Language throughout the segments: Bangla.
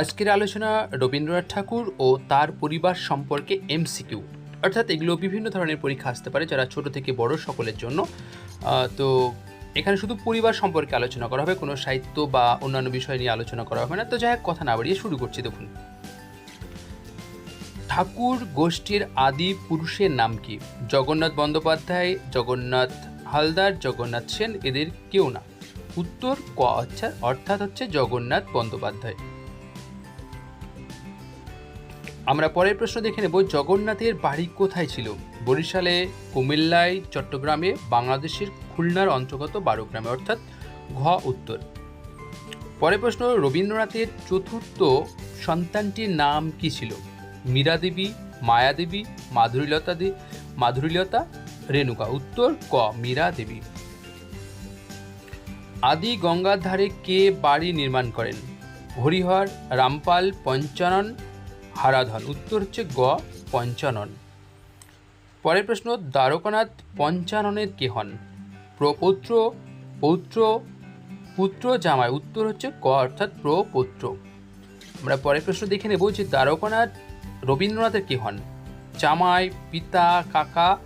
আজকের আলোচনা রবীন্দ্রনাথ ঠাকুর ও তার পরিবার সম্পর্কে এমসিকিউ। অর্থাৎ এগুলো বিভিন্ন ধরনের পরীক্ষা আসতে পারে যারা ছোট থেকে বড় সকলের জন্য। তো এখানে শুধু পরিবার সম্পর্কে আলোচনা করা হবে, কোনো সাহিত্য বা অন্যান্য বিষয় নিয়ে আলোচনা করা হবে না। তো যাই হোক, কথা না বাড়িয়ে শুরু করছি, দেখুন। ঠাকুর গোষ্ঠীর আদি পুরুষের নাম কি? জগন্নাথ বন্দ্যোপাধ্যায়, জগন্নাথ হালদার, জগন্নাথ সেন, এদের কেউ না। উত্তর ক আচ্ছা অর্থাৎ হচ্ছে জগন্নাথ বন্দ্যোপাধ্যায়। আমরা পরের প্রশ্ন দেখে নেব, জগন্নাথের বাড়ি কোথায় ছিল? বরিশালে, কুমিল্লায়, চট্টগ্রামে, বাংলাদেশের খুলনার অন্তর্গত বারো গ্রামে অর্থাৎ ঘ উত্তর। পরের প্রশ্ন, রবীন্দ্রনাথের চতুর্থ সন্তানটির নাম কি ছিল? মীরা দেবী মায়া দেবী মাধুরীলতা দে, মাধুরীলতা, রেণুকা। উত্তর ক মীরা দেবী আদি গঙ্গার ধারে কে বাড়ি নির্মাণ করেন? হরিহর, রামপাল, পঞ্চানন হারাধন। উত্তর হচ্ছে গ, পঞ্চানন। পরের প্রশ্ন, দ্বারকানাথ পঞ্চাননের কে হন? প্রপৌত্র, পৌত্র, পুত্র, জামাই। উত্তর হচ্ছে ক, অর্থাৎ প্রপৌত্র। আমরা পরের প্রশ্ন দেখে নেব যে দ্বারকানাথ রবীন্দ্রনাথের কে হন? জামাই, পিতা, কাকা,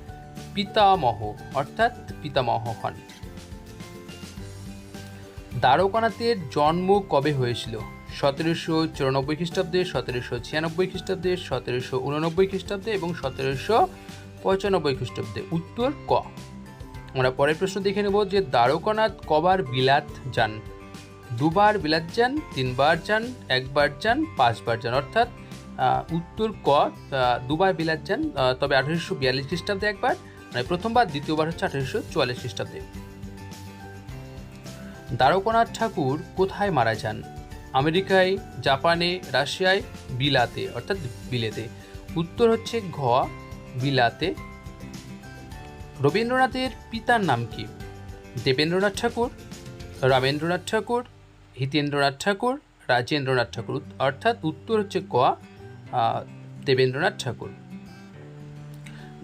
পিতামহ, অর্থাৎ পিতামহ হন। দ্বারকানাথের জন্ম কবে হয়েছিল? সতেরোশো চুরানব্বই খ্রিস্টাব্দে, সতেরোশো ছিয়ানব্বই খ্রিস্টাব্দে, সতেরোশো উননব্বই খ্রিস্টাব্দে এবং সতেরোশো পঁচানব্বই খ্রিস্টাব্দে। উত্তর ক। আমরা পরের প্রশ্ন দেখে নেব যে দ্বারকানাথ কবার বিলাত যান? দুবার বিলাত যান, তিনবার যান, একবার যান, পাঁচবার যান। অর্থাৎ উত্তর ক দুবার বিলাত যান তবে আঠারোশো বিয়াল্লিশ খ্রিস্টাব্দে একবার মানে প্রথমবার, দ্বিতীয়বার হচ্ছে আঠেরোশো চুয়াল্লিশ খ্রিস্টাব্দে। দ্বারকানাথ ঠাকুর কোথায় মারা যান? আমেরিকায়, জাপানে, রাশিয়ায় বিলাতে, অর্থাৎ বিলেতে। উত্তর হচ্ছে ঘ, বিলাতে। রবীন্দ্রনাথের পিতার নাম কি? দেবেন্দ্রনাথ ঠাকুর, রামেন্দ্রনাথ ঠাকুর, হিতেন্দ্রনাথ ঠাকুর, রাজেন্দ্রনাথ ঠাকুর। অর্থাৎ উত্তর হচ্ছে ক দেবেন্দ্রনাথ ঠাকুর।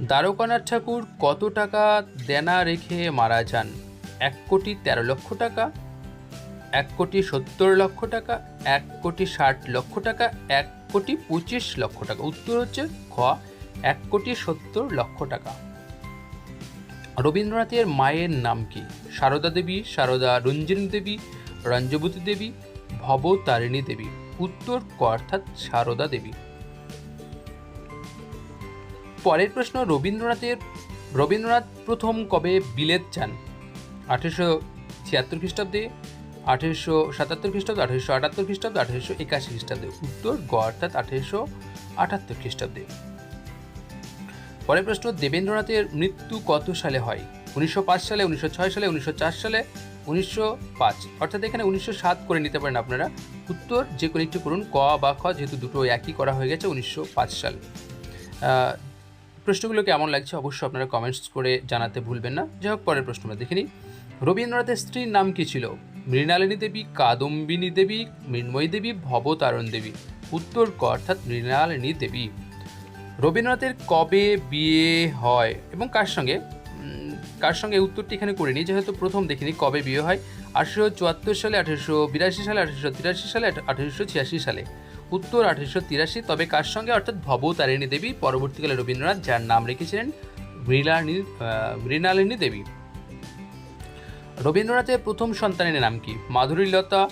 দ্বারকানাথ ঠাকুর কত টাকা দেনা রেখে মারা যান? এক কোটি তেরো লক্ষ টাকা। এক কোটি সত্তর লক্ষ টাকা, এক কোটি ষাট লক্ষ টাকা, এক কোটি পঁচিশ লক্ষ টাকা। উত্তর হচ্ছে খ, এক কোটি সত্তর লক্ষ টাকা। রবীন্দ্রনাথের মায়ের নাম কি? সারদা দেবী, সারদা রঞ্জিনী দেবী, রঞ্জবতী দেবী, ভবতারিণী দেবী। উত্তর ক অর্থাৎ সারদা দেবী। পরের প্রশ্ন, রবীন্দ্রনাথের, রবীন্দ্রনাথ প্রথম কবে বিলেত যান? আঠেরোশো ছিয়াত্তর খ্রিস্টাব্দে আঠেরোশো সাতাত্তর খ্রিস্টাব্দে, আঠেরোশো আটাত্তর খ্রিস্টাব্দে, আঠেরোশো একাশি খ্রিস্টাব্দে। উত্তর গ অর্থাৎ আঠেরোশো আটাত্তর খ্রিস্টাব্দে। পরের প্রশ্ন, দেবেন্দ্রনাথের মৃত্যু কত সালে হয়? উনিশশো পাঁচ সালে, উনিশশো ছয় সালে, উনিশশো চার সালে, উনিশশো পাঁচ। অর্থাৎ এখানে উনিশশো সাত করে নিতে পারেন আপনারা। উত্তর যে কোনো একটি করুন, ক বা খ যেহেতু দুটো একই করা হয়ে গেছে, উনিশশো পাঁচ সাল। প্রশ্নগুলো কেমন লাগছে অবশ্যই আপনারা কমেন্টস করে জানাতে ভুলবেন না। যাই হোক, পরের প্রশ্ন আমরা দেখে নিই। রবীন্দ্রনাথের স্ত্রীর নাম কি ছিল? মৃণালিনী দেবী, কাদম্বিনী দেবী, মৃন্ময়ী দেবী, ভবতারণ দেবী। উত্তর ক, অর্থাৎ মৃণালিনী দেবী। রবীন্দ্রনাথের কবে বিয়ে হয় এবং কার সঙ্গে? কার সঙ্গে? উত্তরটি এখানে করে নিই, যেহেতু প্রথম দেখিনি কবে বিয়ে হয়। আঠেরোশো চুয়াত্তর সালে, আঠেরোশো বিরাশি সালে, আঠেরোশো তিরাশি সালে, আঠেরোশো ছিয়াশি সালে। উত্তর আঠেরোশো তিরাশি, তবে কার সঙ্গে? অর্থাৎ ভবতারিণী দেবী, পরবর্তীকালে রবীন্দ্রনাথ, যার নাম রেখেছিলেন মৃণালিনী মৃণালিনী দেবী। রবীন্দ্রনাথের প্রথম সন্তানের নাম কি? মাধুরীলতা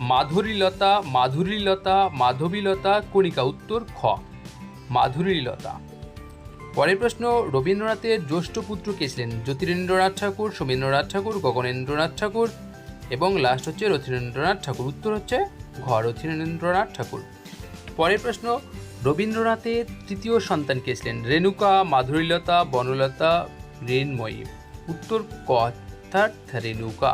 মাধুরীলতা মাধুরীলতা, মাধবীলতা, কণিকা উত্তর খ। মাধুরীলতা। পরের প্রশ্ন, রবীন্দ্রনাথের জ্যৈষ্ঠ পুত্র কে ছিলেন? জ্যোতিরেন্দ্রনাথ ঠাকুর, সোমেন্দ্রনাথ ঠাকুর, গগনেন্দ্রনাথ ঠাকুর এবং লাস্ট হচ্ছে রথীন্দ্রনাথ ঠাকুর, উত্তর হচ্ছে ঘ, রথীন্দ্রনাথ ঠাকুর। পরের প্রশ্ন, রবীন্দ্রনাথের তৃতীয় সন্তান কে ছিলেন? রেণুকা, মাধুরীলতা, বনলতা রেণময়ী উত্তর ক অর্থাৎ রেণুকা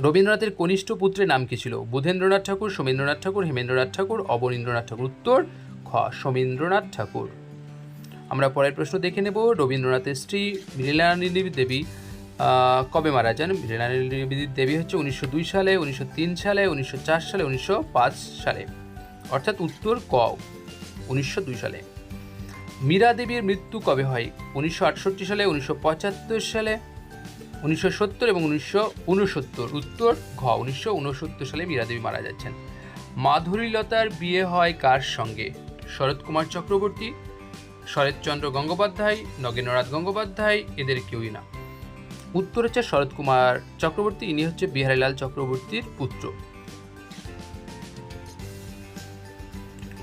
রবীন্দ্রনাথের কনিষ্ঠ পুত্রের নাম কি ছিল? বুধেন্দ্রনাথ ঠাকুর, সোমেন্দ্রনাথ ঠাকুর, হেমেন্দ্রনাথ ঠাকুর, অবনীন্দ্রনাথ ঠাকুর। উত্তর, খ, সোমেন্দ্রনাথ ঠাকুর। আমরা পরের প্রশ্ন দেখে নেব। রবীন্দ্রনাথের স্ত্রী মৃণালিনী দেবী কবে মারা যান? মৃণালিনী দেবী হচ্ছে উনিশশো দুই সালে, উনিশশো তিন সালে, উনিশশো চার সালে, উনিশশো পাঁচ সালে। অর্থাৎ উত্তর ক, উনিশশো দুই সালে। মীরা দেবীর মৃত্যু কবে হয়? উনিশশো আটষট্টি সালে, উনিশশো পঁচাত্তর সালে উনিশশো সত্তর এবং উনিশশো উনসত্তর। উত্তর ঘ, উনিশশো উনসত্তর সালে মীরা দেবী মারা যাচ্ছেন। মাধুরীলতার বিয়ে হয় কার সঙ্গে? শরৎ কুমার চক্রবর্তী, শরৎচন্দ্র গঙ্গোপাধ্যায়, নগেন্দ্রনাথ গঙ্গোপাধ্যায়, এদের কেউই না। উত্তর হচ্ছে শরৎ কুমার চক্রবর্তী, ইনি হচ্ছে বিহারীলাল চক্রবর্তীর পুত্র।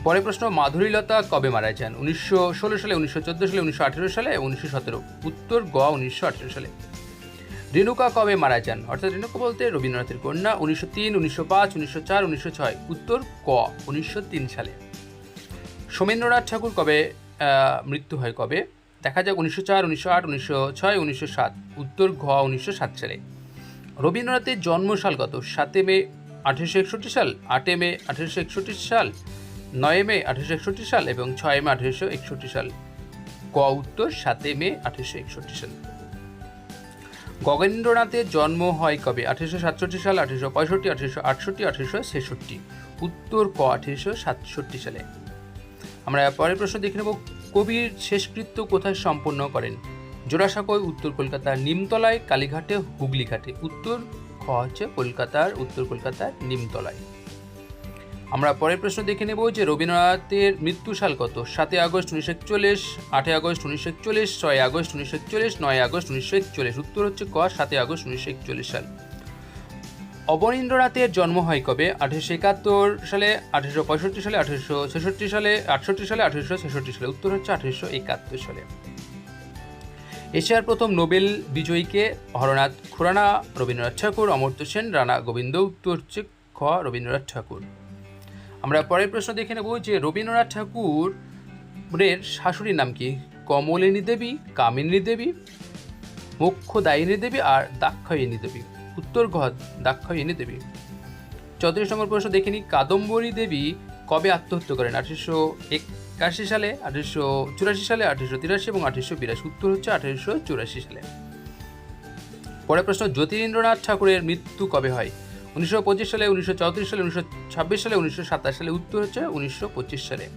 পরের প্রশ্ন, মাধুরীলতা কবে মারা যান? উনিশশো ষোলো সালে, উনিশশো চোদ্দ সালে, উনিশশো আঠেরো সালে, উনিশশো সতেরো। উত্তর গ উনিশশো আঠেরো সালে। রেণুকা কবে মারা যান? অর্থাৎ রেণুকা বলতে রবীন্দ্রনাথের কন্যা, উনিশশো তিন, উনিশশো পাঁচ, উনিশশো চার, উনিশশো ছয়। উত্তর ক, উনিশশো তিন সালে। সোমেন্দ্রনাথ ঠাকুর কবে মৃত্যু হয় কবে? দেখা যাক, উনিশশো চার, উনিশশো আট, উনিশশো ছয়, উনিশশো সাত। উত্তর ঘ, উনিশশো সাত সালে। রবীন্দ্রনাথের জন্মসাল কত? সাতে মে, আঠেরোশো একষট্টি সাল, আটে মে, আঠেরোশো একষট্টি সাল, নয় মে, আঠেরোশো একষট্টি সাল এবং ছয় মে, আঠেরোশো একষট্টি সাল। ক উত্তর, সাতে মে, আঠেরোশো একষট্টি সাল। গগেন্দ্রনাথের জন্ম হয় কবে? আঠেরোশো সাতষট্টি সাল, আঠেরোশো পঁয়ষট্টি, আঠেরোশো আটষট্টি, আঠেরোশো ছেষট্টি। উত্তর ক, আঠেরোশো সাতষট্টি সালে। আমরা পরের প্রশ্ন দেখে নেব, কবির শেষকৃত্য কোথায় সম্পন্ন করেন? জোড়াসাঁকোয়, উত্তর কলকাতার নিমতলায়, কালীঘাটে, হুগলিঘাটে। উত্তর খ হচ্ছে কলকাতার, উত্তর কলকাতার নিমতলায়। আমরা পরের প্রশ্ন দেখে নেব যে রবীন্দ্রনাথের মৃত্যু সাল কত? সাতই আগস্ট উনিশশো একচল্লিশ, আটই আগস্ট উনিশশো একচল্লিশ, ছয় আগস্ট উনিশশো একচল্লিশ, নয় আগস্ট উনিশশো একচল্লিশ। উত্তর হচ্ছে ক, সাতই আগস্ট উনিশশো একচল্লিশ সাল। অবনীন্দ্রনাথের জন্ম হয় কবে? আঠেরোশো একাত্তর সালে, আঠেরোশো পঁয়ষট্টি সালে, আঠেরোশো ছেষট্টি সালে, আটষট্টি সালে, আঠেরোশো ছেষট্টি সালে। উত্তর হচ্ছে আঠেরোশো একাত্তর সালে। এশিয়ার প্রথম নোবেল বিজয়ীকে হরনাথ খুরানা, রবীন্দ্রনাথ ঠাকুর, অমর্ত্য সেন, রানা গোবিন্দ। উত্তর হচ্ছে খ, রবীন্দ্রনাথ ঠাকুর। আমরা পরের প্রশ্ন দেখে নেব যে রবীন্দ্রনাথ ঠাকুরের শাশুড়ির নাম কি? কমলিনী দেবী, কামিনী দেবী মোক্ষদায়িনী দেবী আর দাক্ষায়িনী দেবী। উত্তর ঘ দাক্ষায়িনী দেবী। চৌত্রিশ নম্বর প্রশ্ন দেখে নিই। কাদম্বরী দেবী কবে আত্মহত্যা করেন? আঠেরোশো একাশি সালে, আঠেরোশো চুরাশি সালে, আঠেরোশো তিরাশি এবং আঠেরোশো বিরাশি। উত্তর হচ্ছে আঠেরোশো চুরাশি সালে। পরের প্রশ্ন, জ্যোতিরিন্দ্রনাথ ঠাকুরের মৃত্যু কবে হয়? উনিশশো পঁচিশ সালে, উনিশশো চৌত্রিশ সালে, উনিশশো ছাব্বিশ সালে, উনিশশো সাতাশ সালে উত্তর হচ্ছে উনিশশো পঁচিশ সালে।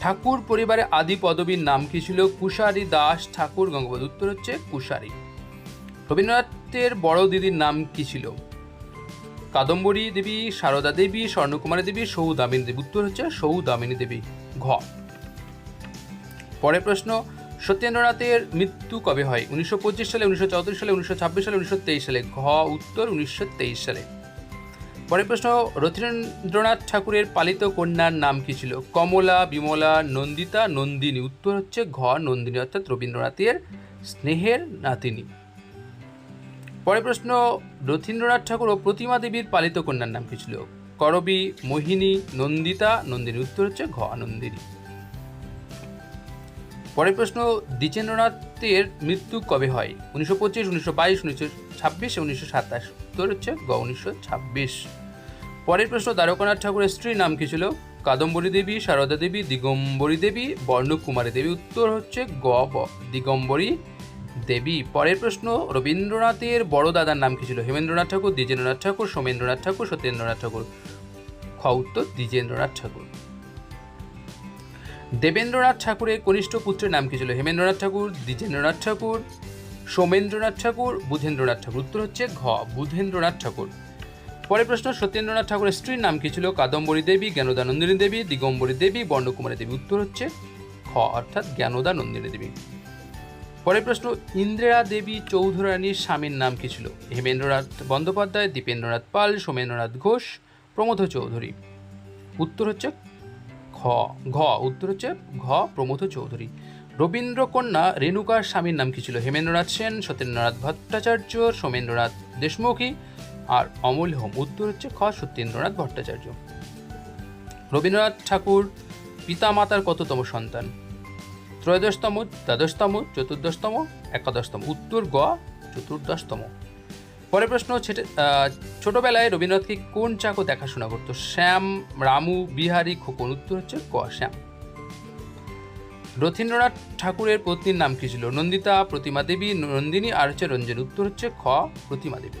ঠাকুর পরিবারে আদি পদবীর নাম কি ছিল? কুশারী দাস ঠাকুর গঙ্গোপাধ্যায়। উত্তর হচ্ছে কুশারী। রবীন্দ্রনাথের বড় দিদির নাম কি ছিল? কাদম্বরী দেবী, সারদা দেবী, স্বর্ণকুমারী দেবী, সৌদামিনী দেবী। উত্তর হচ্ছে সৌদামিনী দেবী ঘ। পরের প্রশ্ন সত্যেন্দ্রনাথের মৃত্যু কবে হয়? উনিশশো পঁচিশ সালে, উনিশশো চৌত্রিশ সালে, উনিশশো ছাব্বিশ সালে, উনিশশো তেইশ সালে। ঘ, উত্তর, উনিশশো তেইশ সালে। পরের প্রশ্ন, রথীন্দ্রনাথ ঠাকুরের পালিত কন্যার নাম কি ছিল? কমলা, বিমলা, নন্দিতা, নন্দিনী। উত্তর হচ্ছে ঘ, নন্দিনী, অর্থাৎ রবীন্দ্রনাথের স্নেহের নাতিনী। পরের প্রশ্ন, রথীন্দ্রনাথ ঠাকুর ও প্রতিমা দেবীর পালিত কন্যার নাম কি ছিল? করবী, মোহিনী, নন্দিতা, নন্দিনী। উত্তর হচ্ছে ঘ, নন্দিনী। পরের প্রশ্ন দ্বিজেন্দ্রনাথের মৃত্যু কবে হয়? উনিশশো পঁচিশ, উনিশশো বাইশ, উনিশশো ছাব্বিশ, উনিশশো সাতাশ। উত্তর হচ্ছে গ, উনিশশো ছাব্বিশ। পরের প্রশ্ন, দ্বারকানাথ ঠাকুরের স্ত্রীর নাম কি ছিল? কাদম্বরী দেবী, সারদা দেবী, দিগম্বরী দেবী, বর্ণকুমারী দেবী। উত্তর হচ্ছে গ দিগম্বরী দেবী। পরের প্রশ্ন রবীন্দ্রনাথের বড় দাদার নাম কি ছিল? হেমেন্দ্রনাথ ঠাকুর, দ্বিজেন্দ্রনাথ ঠাকুর, সোমেন্দ্রনাথ ঠাকুর, সত্যেন্দ্রনাথ ঠাকুর। খ উত্তর, দ্বিজেন্দ্রনাথ ঠাকুর। দেবেন্দ্রনাথ ঠাকুরের কনিষ্ঠ পুত্রের নাম কি ছিল? হেমেন্দ্রনাথ ঠাকুর, দ্বিজেন্দ্রনাথ ঠাকুর, সোমেন্দ্রনাথ ঠাকুর, বুধেন্দ্রনাথ ঠাকুর। উত্তর হচ্ছে ঘ, বুধেন্দ্রনাথ ঠাকুর। পরের প্রশ্ন, সত্যেন্দ্রনাথ ঠাকুরের স্ত্রীর নাম কি ছিল? কাদম্বরী দেবী, জ্ঞানদানন্দিনী দেবী, দিগম্বরী দেবী বর্ণকুমারী দেবী। উত্তর হচ্ছে খ অর্থাৎ জ্ঞানদানন্দিনী দেবী। পরের প্রশ্ন ইন্দিরা দেবী চৌধুরানীর স্বামীর নাম কি ছিল? হেমেন্দ্রনাথ বন্দ্যোপাধ্যায়, দীপেন্দ্রনাথ পাল, সোমেন্দ্রনাথ ঘোষ প্রমথ চৌধুরী। উত্তর হচ্ছে খ ঘ, উত্তর হচ্ছে ঘ প্রমথ চৌধুরী। রবীন্দ্রকন্যা রেণুকার স্বামীর নাম কি ছিল? হেমেন্দ্রনাথ সেন, সত্যেন্দ্রনাথ ভট্টাচার্য, সোমেন্দ্রনাথ দেশমুখী আর অমল হোম। উত্তর হচ্ছে খ, সত্যেন্দ্রনাথ ভট্টাচার্য। রবীন্দ্রনাথ ঠাকুর পিতামাতার কততম সন্তান? ত্রয়োদশতম, দ্বাদশতম, চতুর্দশতম, একাদশতম। উত্তর গ, চতুর্দশতম। পরের প্রশ্ন ছোটবেলায় রবীন্দ্রনাথকে কোন চাকো দেখাশোনা করতো? শ্যাম, রামু, বিহারী, খোকন। উত্তর হচ্ছে ক, শ্যাম। রথীন্দ্রনাথ ঠাকুরের পত্নীর নাম কি ছিল? নন্দিতা, প্রতিমা দেবী, নন্দিনী, আর হচ্ছে রঞ্জন। উত্তর হচ্ছে খ, প্রতিমা দেবী।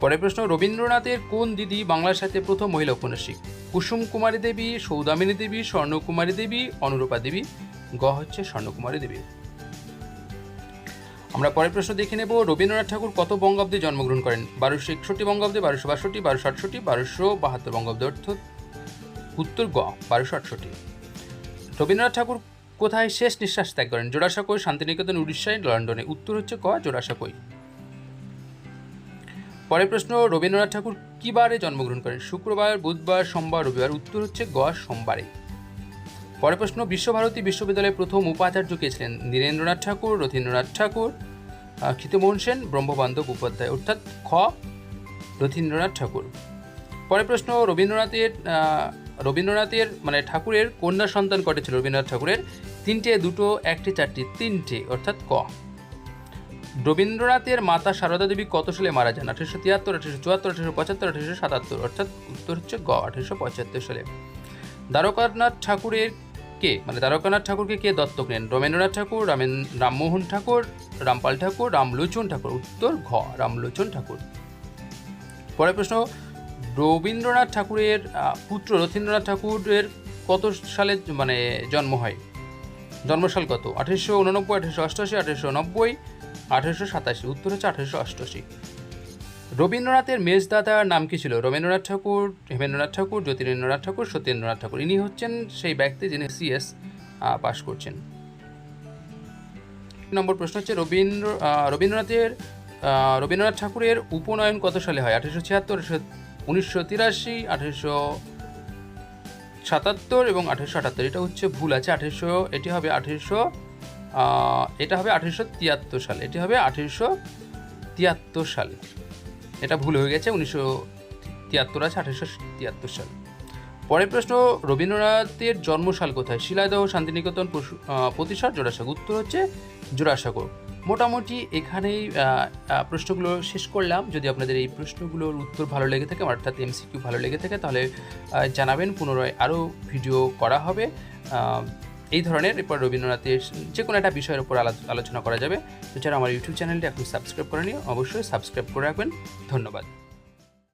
পরের প্রশ্ন, রবীন্দ্রনাথের কোন দিদি বাংলার সাথে প্রথম মহিলা উপন্যাসিক? কুসুম কুমারী দেবী, সৌদামিনী দেবী, স্বর্ণকুমারী দেবী, অনুরূপা দেবী। গ হচ্ছে স্বর্ণকুমারী দেবী। আমরা পরের প্রশ্ন দেখে নেব। রবীন্দ্রনাথ ঠাকুর কত বঙ্গাব্দে জন্মগ্রহণ করেন? বারোশো একষট্টি বঙ্গাব্দে, বারোশো বাষট্টি, বারোশো আটষট্টি, বারোশো বাহাত্তর বঙ্গাব্দে অর্থ উত্তর গ, বারোশো আটষট্টি। রবীন্দ্রনাথ ঠাকুর কোথায় শেষ নিঃশ্বাস ত্যাগ করেন? জোড়াসাঁকোই, শান্তিনিকেতন, উড়িষ্যায়, লন্ডনে। উত্তর হচ্ছে ক, জোড়াসাঁকোই। পরের প্রশ্ন, রবীন্দ্রনাথ ঠাকুর কী বারে জন্মগ্রহণ করেন? শুক্রবার, বুধবার, সোমবার, রবিবার। উত্তর হচ্ছে গ, সোমবারে। পরের প্রশ্ন, বিশ্বভারতী বিশ্ববিদ্যালয়ের প্রথম উপাচার্য কে ছিলেন? নীরেন্দ্রনাথ ঠাকুর, রথীন্দ্রনাথ ঠাকুর ক্ষিতমোহন সেন, ব্রহ্মবান্ধব উপাধ্যায়। অর্থাৎ খ, রথীন্দ্রনাথ ঠাকুর। পরের প্রশ্ন, রবীন্দ্রনাথের রবীন্দ্রনাথের মানে ঠাকুরের কন্যা সন্তান কটে ছিল? রবীন্দ্রনাথ ঠাকুরের তিনটে, দুটো, একটি, চারটি, তিনটে, অর্থাৎ ক। রবীন্দ্রনাথের মাতা সারদা দেবী কত সালে মারা যান? আঠেরোশো তিয়াত্তর, আঠেরোশো চুয়াত্তর, আঠেরোশো পঁচাত্তর, আঠেরোশো সাতাত্তর, অর্থাৎ উত্তর হচ্ছে গ, আঠেরোশো পঁচাত্তর সালে। দ্বারকানাথ ঠাকুরের কে? মানে দ্বারকানাথ ঠাকুরকে কে দত্তক নেন? রবীন্দ্রনাথ ঠাকুর, রামেন, রামমোহন ঠাকুর, রামপাল ঠাকুর, রামলোচন ঠাকুর। উত্তর ঘ, রামলোচন ঠাকুর। পরের প্রশ্ন, রবীন্দ্রনাথ ঠাকুরের পুত্র রথীন্দ্রনাথ ঠাকুরের কত সালে মানে জন্ম হয়? জন্মসাল কত? আঠেরোশো উননব্বই, আঠেরোশো অষ্টআশি, আঠেরোশো নব্বই, আঠেরোশো সাতাশি। উত্তর হচ্ছে আঠেরোশো অষ্টআশি। রবীন্দ্রনাথের মেজদাদার নাম কি ছিল? রবীন্দ্রনাথ ঠাকুর, হেমেন্দ্রনাথ ঠাকুর, জ্যোতিরেন্দ্রনাথ ঠাকুর, সত্যেন্দ্রনাথ ঠাকুর। ইনি হচ্ছেন সেই ব্যক্তি যিনি সিএস পাশ করছেন। নম্বর প্রশ্ন হচ্ছে, রবীন্দ্র রবীন্দ্রনাথের রবীন্দ্রনাথ ঠাকুরের উপনয়ন কত সালে হয়? আঠেরোশো ছিয়াত্তর উনিশশো তিরাশি, আঠেরোশো সাতাত্তর এবং আঠেরোশো আটাত্তর। এটা হচ্ছে ভুল আছে, আঠেরোশো, এটি হবে আঠেরোশো এটা হবে আঠেরোশো তিয়াত্তর সাল, এটি হবে আঠেরোশো তিয়াত্তর সাল। এটা ভুল হয়ে গেছে, উনিশশো তিয়াত্তর আছে, আঠেরোশো তিয়াত্তর সাল। পরের প্রশ্ন, রবীন্দ্রনাথের জন্মসাল কোথায়? শিলাদহ, শান্তিনিকেতন প্রতিষ্ঠার জোড়াসাগর। উত্তর হচ্ছে জোড়াসাগর। মোটামুটি এখানেই প্রশ্নগুলো শেষ করলাম। যদি আপনাদের এই প্রশ্নগুলোর উত্তর ভালো লেগে থাকে, অর্থাৎ এমসিকিউ ভালো লেগে থাকে, তাহলে জানাবেন। পুনরায় আরও ভিডিও করা হবে। এই ধরনের এরপর রবীন্দ্রনাথের যে কোনো একটা বিষয়ের উপর আলো- আলোচনা করা যাবে। এছাড়া আমার ইউটিউব চ্যানেলটি এখন সাবস্ক্রাইব করে করেনি অবশ্যই সাবস্ক্রাইব করে রাখবেন। ধন্যবাদ।